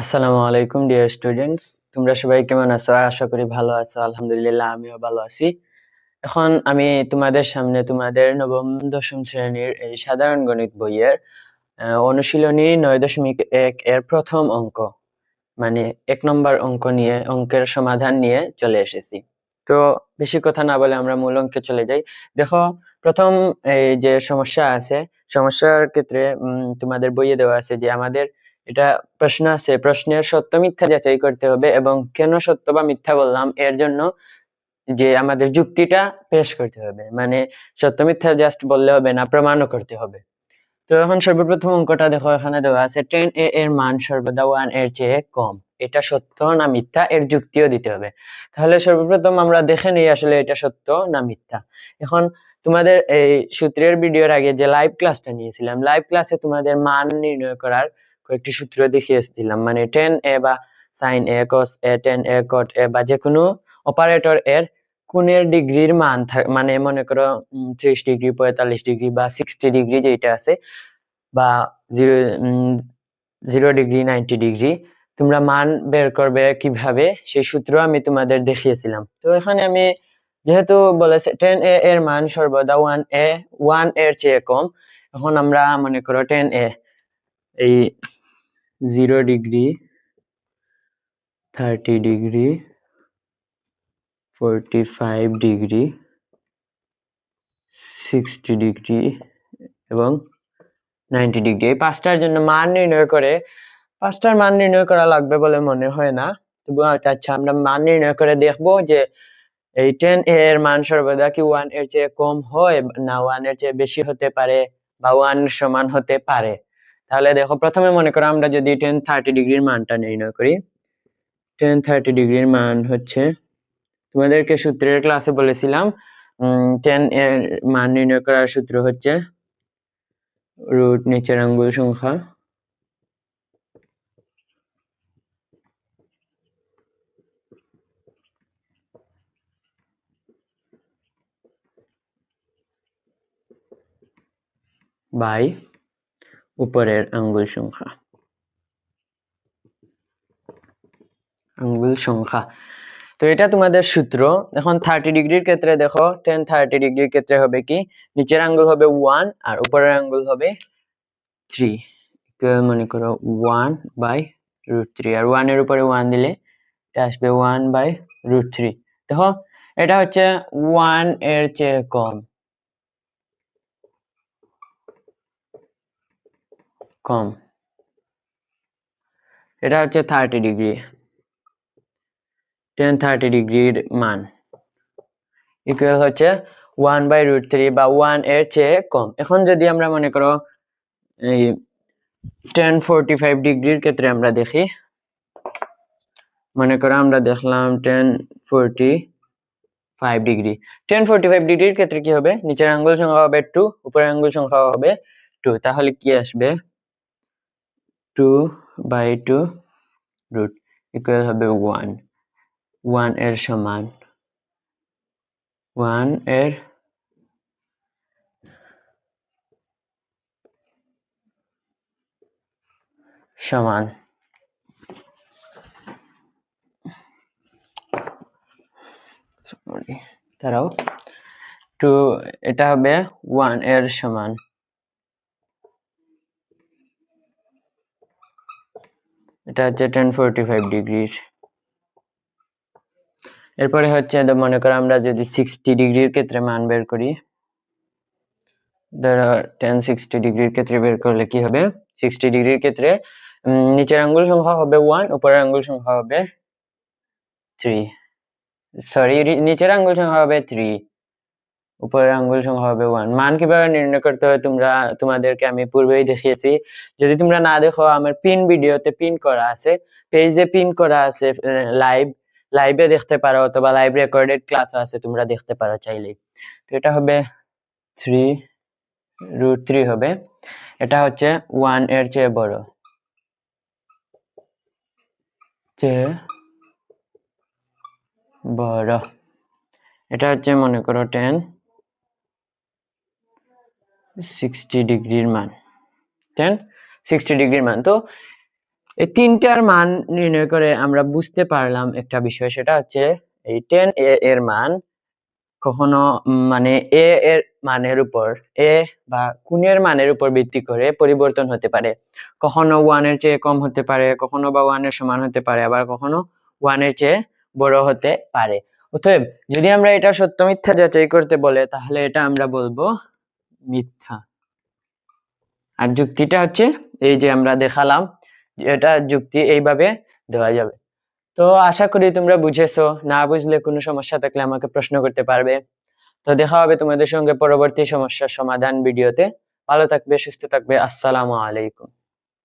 আসসালামু আলাইকুম dear students তোমরা সবাই কেমন আছো? আশা করি ভালো আছো। আলহামদুলিল্লাহ, আমিও ভালো আছি। এখন আমি তোমাদের সামনে তোমাদের নবম, দশম শ্রেণির এই সাধারণ গণিত বইয়ের অনুশীলনী নয় দশমিক এক এর প্রথম অঙ্ক মানে এক নম্বর অঙ্ক নিয়ে, অঙ্কের সমাধান নিয়ে চলে এসেছি। তো বেশি কথা না বলে আমরা মূল অঙ্কে চলে যাই। দেখো, প্রথম এই যে সমস্যা আছে, সমস্যার ক্ষেত্রে তোমাদের বইয়ে দেওয়া আছে যে আমাদের এটা প্রশ্ন আছে। প্রশ্নের সত্য মিথ্যা যাচাই করতে হবে এবং কেন সত্য বা মিথ্যা বললাম, এর জন্য যে আমাদের যুক্তিটা পেশ করতে হবে। মানে সত্য মিথ্যা জাস্ট বললে হবে না, প্রমাণও করতে হবে। তো এখন সর্বপ্রথম অঙ্কটা দেখো, এখানে দেওয়া আছে টেন এ এর মান সর্বদা ওয়ানের চেয়ে কম। এটা সত্য না মিথ্যা? এর যুক্তিও দিতে হবে। তাহলে সর্বপ্রথম আমরা দেখে নিই আসলে এটা সত্য না মিথ্যা। এখন তোমাদের এই সূত্রের ভিডিওর আগে যে লাইভ ক্লাসটা নিয়েছিলাম লাইভ ক্লাসে তোমাদের মান নির্ণয় করার কয়েকটি সূত্র দেখিয়েছিলাম। মানে টেন এ বা সাইন এ কস এ টেন এ কট এ বা যে কোনো অপারেটর এর কোণের ডিগ্রির মান মানে মনে করো ত্রিশ ডিগ্রি, পঁয়তাল্লিশ ডিগ্রি বা সিক্সটি ডিগ্রি যেটা আছে বা zero zero degree ninety degree, তোমরা মান বের করবে কীভাবে? সেই সূত্র আমি তোমাদের দেখিয়েছিলাম। তো এখানে আমি যেহেতু বলেছে টেন এ এর মান সর্বদা ওয়ান এ ওয়ানের চেয়ে কম। এখন আমরা মনে করো টেন এ এই zero degree thirty degree forty five degree sixty degree এবং নাইনটি ডিগ্রি এই পাঁচটার জন্য মান নির্ণয় করে, পাঁচটার মান নির্ণয় করা লাগবে বলে মনে হয় না। তবু আচ্ছা আমরা মান নির্ণয় করে দেখব যে এই টেন এর মান সর্বদা কি ওয়ানের চেয়ে কম হয় না? ওয়ানের চেয়ে বেশি হতে পারে বা ওয়ান সমান হতে পারে? তাহলে দেখো প্রথমে মনে করো আমরা যদি টেন থার্টি ডিগ্রির মানটা নির্ণয় করি টেন থার্টি ডিগ্রির মান হচ্ছে, তোমাদেরকে সূত্রের ক্লাসে বলেছিলাম টেন এর মান নির্ণয় করার সূত্র হচ্ছে রুট নিচের আঙ্গুল সংখ্যা বাই উপরের আঙ্গুল সংখ্যা। আঙ্গুল সংখ্যা। তো এটা তোমাদের সূত্র। এখন থার্টি ডিগ্রির ক্ষেত্রে দেখো টেন থার্টি ডিগ্রির ক্ষেত্রে হবে কি? নিচের আঙ্গুল হবে ওয়ান আর উপরের আঙ্গুল হবে থ্রি মনে করো ওয়ান বাই রুট থ্রি আর ওয়ানের উপরে ওয়ান দিলে আসবে ওয়ান বাই রুট থ্রি দেখো, এটা হচ্ছে ওয়ানের চেয়ে কম। কম। এটা হচ্ছে থার্টি ডিগ্রি টেন থার্টি ডিগ্রির মান। ইকুয়াল হচ্ছে ওয়ান বাই রুট থ্রি বা ওয়ানের চেয়ে কম। এখন যদি আমরা মনে করো এই টেন ফোরটি ফাইভ ডিগ্রির ক্ষেত্রে আমরা দেখি, মনে করো আমরা দেখলাম tan forty five degree tan forty five ডিগ্রির ক্ষেত্রে কি হবে? নিচের আঙ্গুল সংখ্যা হবে টু উপরের আঙ্গুল সংখ্যা হবে টু তাহলে কি আসবে? Two by two root equal হবে ওয়ান ওয়ানের সমান ওয়ানের সমান। দাঁড়াও। টু এটা হবে ওয়ানের সমান। এটা হচ্ছে টেন ফোরটি ফাইভ ডিগ্রির এরপরে হচ্ছে মনে করো আমরা যদি সিক্সটি ডিগ্রির ক্ষেত্রে মান বের করি, ধরো টেন সিক্সটি ডিগ্রির ক্ষেত্রে বের করলে কি হবে? সিক্সটি ডিগ্রির ক্ষেত্রে নিচের আঙ্গুল সংখ্যা হবে ওয়ান উপরের আঙ্গুল সংখ্যা হবে থ্রি সরি নিচের আঙ্গুল সংখ্যা হবে থ্রি উপরের আঙ্গুল সংখ্যা হবে ওয়ান মান কীভাবে নির্ণয় করতে হয় তোমরা, তোমাদেরকে আমি পূর্বেই দেখিয়েছি। যদি তোমরা না দেখো, আমার পিন ভিডিওতে পিন করা আছে। পেজে পিন করা আছে লাইভ লাইভে দেখতে পারো অথবা লাইভ রেকর্ডেড ক্লাস আছে, তোমরা দেখতে পারো চাইলেই। তো এটা হবে থ্রি রুট থ্রি হবে। এটা হচ্ছে ওয়ানের চেয়ে বড়। চেয়ে বড়। এটা হচ্ছে মনে করো টেন সিক্সটি ডিগ্রির মান টেন সিক্সটি ডিগ্রির মান। তো এই তিনটার মান নির্ণয় করে আমরা বুঝতে পারলাম একটা বিষয়, সেটা হচ্ছে এই টেন এ এর মান কখনো মানে এ এর মানের উপর এ বা কোণের মানের উপর ভিত্তি করে পরিবর্তন হতে পারে। কখনো ওয়ানের চেয়ে কম হতে পারে, কখনো বা ওয়ানের সমান হতে পারে, আবার কখনো ওয়ানের চেয়ে বড় হতে পারে। অতএব যদি আমরা এটা সত্য মিথ্যা যাচাই করতে বলে, তাহলে এটা আমরা বলব মিথ্যা। আর যুক্তিটা হচ্ছে এই যে আমরা দেখালাম এটা যুক্তি এইভাবে দেওয়া যাবে। তো আশা করি তোমরা বুঝেছ, না বুঝলে কোনো সমস্যা থাকলে আমাকে প্রশ্ন করতে পারবে। তো দেখা হবে তোমাদের সঙ্গে পরবর্তী সমস্যার সমাধান ভিডিওতে। ভালো থাকবে, সুস্থ থাকবে, আসসালামু আলাইকুম।